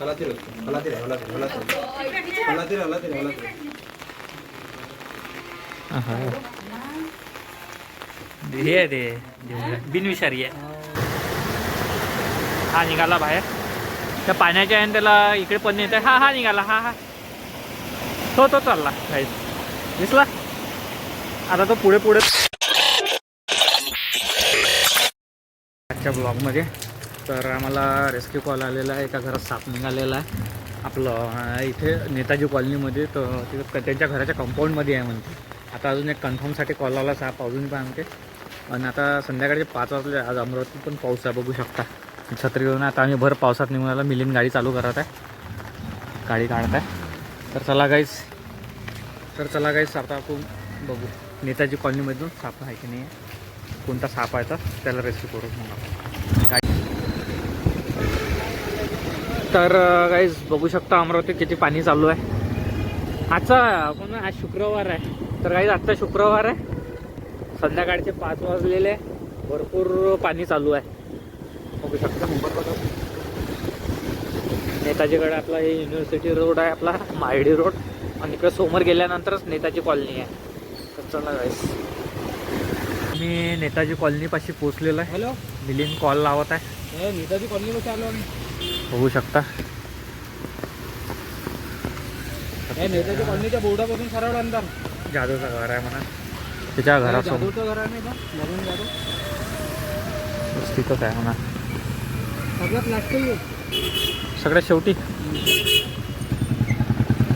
అలా తిరగచ్చు అలా తిరగ అలా తిరగ అలా తిరగ అలా తిరగ అలా తిరగ అలా हे दे बिनविषारी आहे हा निघाला बाहेर त्या पाण्याच्या आहे त्याला इकडे पण येत हा हा निघाला हा हा तो तो चालला काही दिसला आता तो पुढे पुढे आजच्या ब्लॉगमध्ये तर आम्हाला रेस्क्यू कॉल आलेला आहे. एका घरात साप निघालेला आहे. आपलं इथे नेताजी कॉलनीमध्ये तर तिथं त्यांच्या घराच्या कंपाऊंडमध्ये आहे म्हणते. आता अजून एक कन्फर्मसाठी कॉल आला साप अजून पण आमचे आणि आता संध्याकाळचे पाच वाजले आज अमरावती पण पाऊस आहे बघू शकता. छत्री घेऊन आता आम्ही भर पावसात निघून आला मिलिंद गाडी चालू करत आहे. गाडी काढत आहे. तर चला गाईस तर चला गाईस आता आपण बघू. नेताजी कॉलनीमधून साप आहे की नाही? आहे. कोणता साप आहे तर त्याला रेस्क्यू करू मग आपण. गाडी तर गाईज बघू शकता अमरावती किती पाणी चालू आहे. आजचा आपण आज शुक्रवार आहे. तर गाईज आजचा शुक्रवार आहे. संध्याकाळचे पाच वाजलेले. भरपूर पाणी चालू आहे. बघू शकता. बघा नेताजीकडे आपला हे युनिव्हर्सिटी रोड आहे आपला मायडी रोड आणि इकडे समोर गेल्यानंतरच नेताजी कॉलनी आहे. तर चला गाईस मी नेताजी कॉलनीपाशी पोचलेलो आहे. हॅलो मिलिंद कॉल लावत आहे. नेताजी कॉलनीमध्ये आलो आम्ही. बघू शकता. नेताजी कॉलनीच्या बोर्डापासून सरळ घर आहे म्हणा. त्याच्या घरासमोर. जादूचं घर आहे नाही का? नवीन जादू. तिथंच आहे म्हणा. सगळ्यात सगळ्यात शेवटी.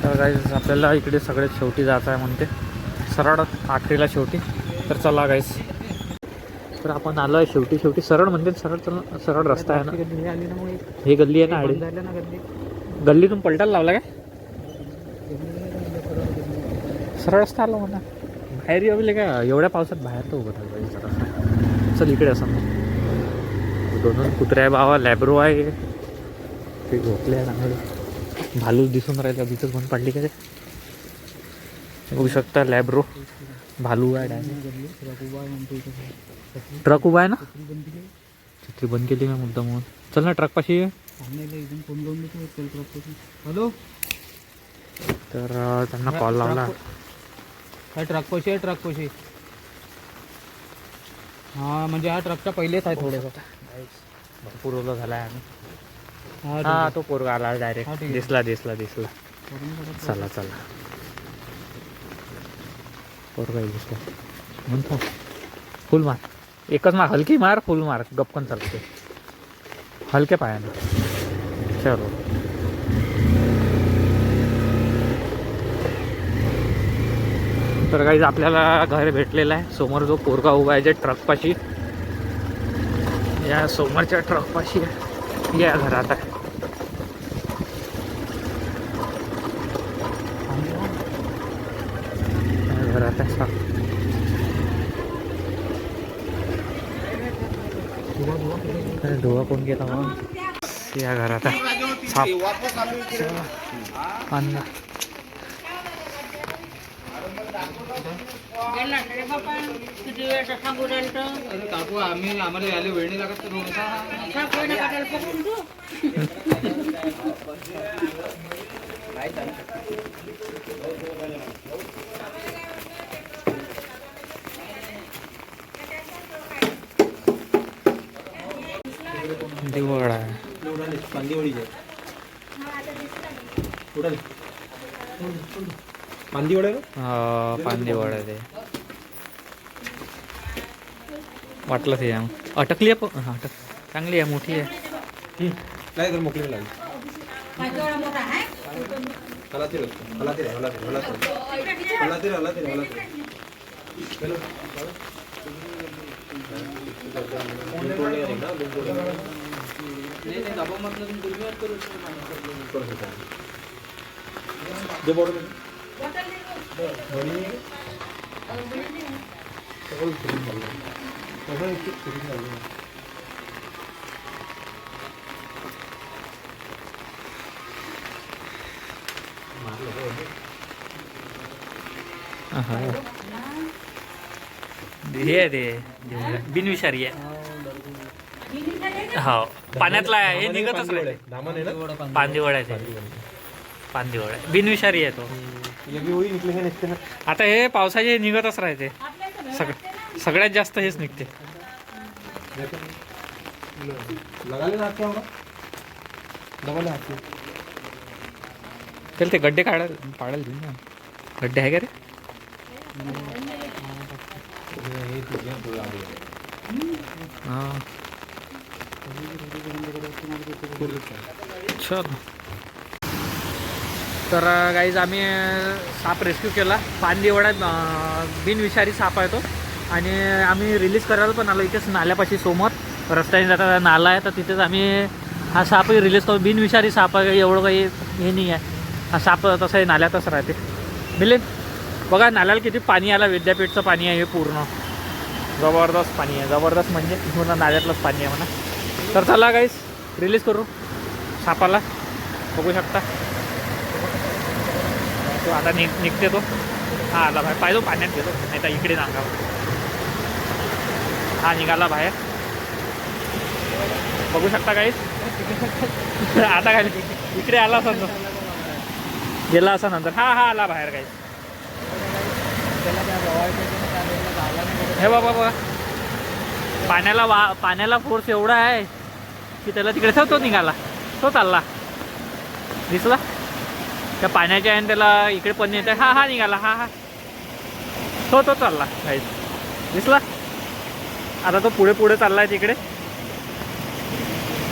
तर गाईज आपल्याला इकडे सगळ्यात शेवटी जायचं आहे म्हणते. सरळ आखरीला शेवटी. तर चला गाईज तर आपण आलो आहे शेवटी. शेवटी सरळ म्हणते सरळ चल सरळ रस्ता आहे ना. हे गल्ली आहे ना आडी. गल्लीतून पलटायला लावला काय? सरळ रस्ता आला म्हणा. बाहेर येऊ का? एवढ्या पावसात बाहेर तर उभं राहिलं पाहिजे. चल इकडे असं दोन दोन कुत्रे आहे बाबा लॅब्रो आहे. ते झोपले आहे भालू दिसून राहिले भीतच बंद पडली का ते? बघू शकता लॅब्रो. भालू आहे. ट्रक उभा आहे ना? छत्री बंद केली ना मुद्दा म्हणून चल ना ट्रक पाशी. हॅलो? तर त्यांना कॉल लावला. हा ट्रक पशी आहे ट्रक पशी हा म्हणजे हा ट्रकच्या पहिलेच आहे थोडंसं. भरपूर ओला झाला आहे आम्ही. हा तो पोरगा आला डायरेक्ट. दिसला दिसला दिसला. चला चला. पोरगा दिसतो म्हणतो फुल मार. एकच मार हलकी मार फुल मार गपकन चालते हलक्या पायानं. चलो. तर काही आपल्याला घर भेटलेलं आहे. समोर जो पोरगा उभा आहे जे ट्रकपाशी या समोरच्या ट्रकपाशी या घरात आहे या घरात आहे साप. अरे धुवा कोण गेला मग या घरात आहे. अन्न. काकू आम्ही आम्हाला यायला वेळ नाही लागत थोडासा आहे पांदिवळीचे पांदिवड आहे हा, पानदेवड आहे ते. वाटलं ते याम. अटकली आहे पण हा, अटक. चांगली आहे मोठी आहे. नाही तर मोकळी लागली. बोर्ड हा. हे आहे ते बिनविषारी आहे. हो. पाण्यातला आहे. हे निघतच आहे. धामण आहे ना? पांदिवड आहे ते. पांदिवड. आहे बिनविषारी आहे तो. ना. आता हे पावसाचे हे निघतच राहते. सग सगळ्यात जास्त हेच निघते. देखो लगा लेना हाथ क्या होगा डबल हाथ में चल ते गड्डे काढायला पाडायला देऊ ना. गड्डे आहे का रे? हां. चल. तर गाईज आम्ही साप रेस्क्यू केला. पानदेवड्यात बिनविषारी साप आहे तो. आणि आम्ही रिलीज करायला पण आलो इथेच नाल्यापाशी समोर. रस्त्याने जाता नाला आहे. तर तिथेच आम्ही हा सापही रिलीज करतो बिनविषारी साप आहे. एवढं काही हे नाही आहे. हा साप तसं आहे नाल्यातच राहते. मिलिंद बघा नाल्याला किती पाणी आलं. विद्यापीठचं पाणी आहे हे पूर्ण. जबरदस्त पाणी आहे. जबरदस्त म्हणजे पूर्ण नाल्यातलंच पाणी आहे म्हणा. तर चला गाईस रिलीज करू. सापाला बघू शकता. तो आता निघ निघते तो. हा आला बाहेर. पाहिजे पाण्यात गेलो. नाही तर इकडे नांगावर हा निघाला बाहेर. बघू शकता काहीच आता काय इकडे आला असा तो. गेला असा नंतर. हा हा आला बाहेर काही हे बाबा बाबा. पाण्याला वा पाण्याला फोर्स एवढा आहे. की त्याला तिकडे ठेव तो निघाला. तो चालला. दिसला? त्या पाण्याच्या आहे त्याला इकडे पण येत हा हा निघाला. हा हा. तो तो चालला. काहीच दिसला? आता तो पुढे पुढे चाललाय तिकडे.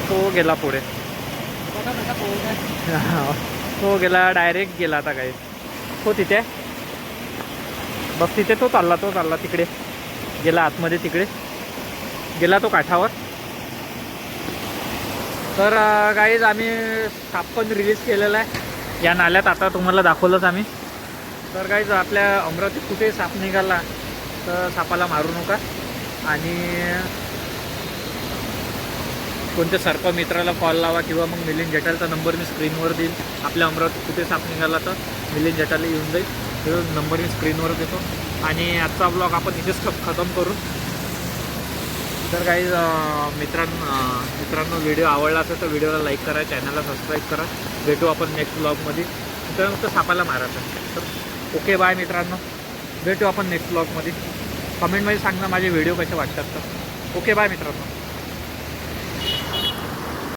तो गेला पुढे. तो गेला डायरेक्ट गेला आता काही तो तिथे आहे. बस तिथे तो चालला तो चालला तिकडे. गेला आतमध्ये तिकडे. गेला तो काठावर. तर गाईज आम्ही साप पण रिलीज केलेला आहे. या नाल्यात आता तुम्हाला दाखवलंच आम्ही. तर गाईज आपल्या अमरावतीत कुठे साप निघाला तर सापाला मारू नका. आणि कोणत्या सर्प मित्राला कॉल लावा किंवा मग मिलिंद जटालचा नंबर मी स्क्रीनवर देईल आपल्या अमरावतीत कुठे साप निघाला तर मिलिंद जटाला येऊन जाईल. तो नंबर मी स्क्रीनवर देतो. आणि आजचा ब्लॉग आपण इथेच खतम करून तर काही मित्रांनो मित्रांनो व्हिडिओ आवडला असेल तर व्हिडिओला लाईक करा चॅनलला सबस्क्राईब करा. भेटू आपण नेक्स्ट ब्लॉगमध्ये तर फक्त सापाला मारायचं तर. ओके बाय मित्रांनो. भेटू आपण नेक्स्ट ब्लॉगमध्ये कमेंटमध्ये सांगा माझे व्हिडिओ कसे वाटतात तर. ओके बाय मित्रांनो.